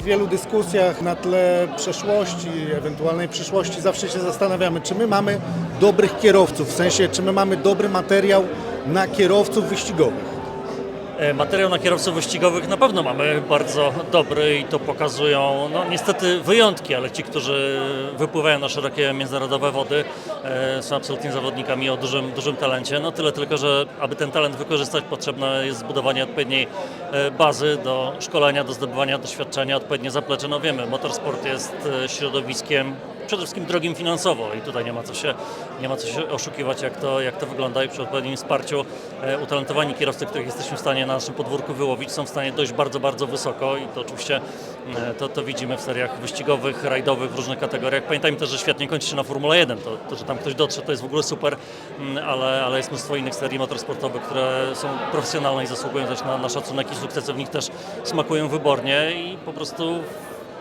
W wielu dyskusjach na tle przeszłości, ewentualnej przyszłości zawsze się zastanawiamy, czy my mamy dobrych kierowców, w sensie, czy my mamy dobry materiał na kierowców wyścigowych. E, Materiał na kierowców wyścigowych na pewno mamy bardzo dobry i to pokazują no, niestety wyjątki, ale ci, którzy wypływają na szerokie międzynarodowe wody e, są absolutnie zawodnikami o dużym, dużym talencie. No tyle tylko, że aby ten talent wykorzystać potrzebne jest zbudowanie odpowiedniej e, bazy do szkolenia, do zdobywania doświadczenia, odpowiednie zaplecze. No wiemy, motorsport jest środowiskiem przede wszystkim drogim finansowo i tutaj nie ma co się, nie ma co się oszukiwać, jak to, jak to wygląda i przy odpowiednim wsparciu e, utalentowani kierowcy, których jesteśmy w stanie na naszym podwórku wyłowić, są w stanie dojść bardzo, bardzo wysoko i to oczywiście e, to, to widzimy w seriach wyścigowych, rajdowych w różnych kategoriach. Pamiętajmy też, że świetnie kończy się na Formule 1, to, to że tam ktoś dotrze, to jest w ogóle super, mm, ale, ale jest mnóstwo innych serii motorsportowych, które są profesjonalne i zasługują też na, na szacunek i sukcesy w nich też smakują wybornie i po prostu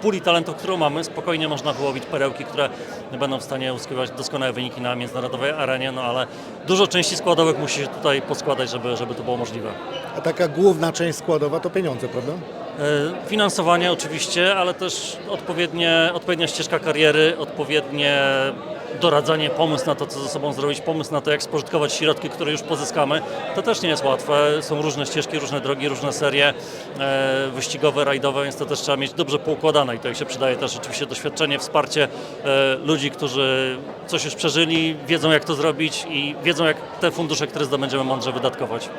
puli talentów, którą mamy, spokojnie można wyłowić perełki, które będą w stanie uzyskiwać doskonałe wyniki na międzynarodowej arenie, no ale dużo części składowych musi się tutaj poskładać, żeby, żeby to było możliwe. A taka główna część składowa to pieniądze, prawda? E, Finansowanie oczywiście, ale też odpowiednie, odpowiednia ścieżka kariery, odpowiednie doradzanie, pomysł na to, co ze sobą zrobić, pomysł na to, jak spożytkować środki, które już pozyskamy. To też nie jest łatwe. Są różne ścieżki, różne drogi, różne serie e, wyścigowe, rajdowe, więc to też trzeba mieć dobrze poukładane i tutaj się przydaje też oczywiście doświadczenie, wsparcie e, ludzi, którzy coś już przeżyli, wiedzą jak to zrobić i wiedzą jak te fundusze, które zdobędziemy mądrze wydatkować.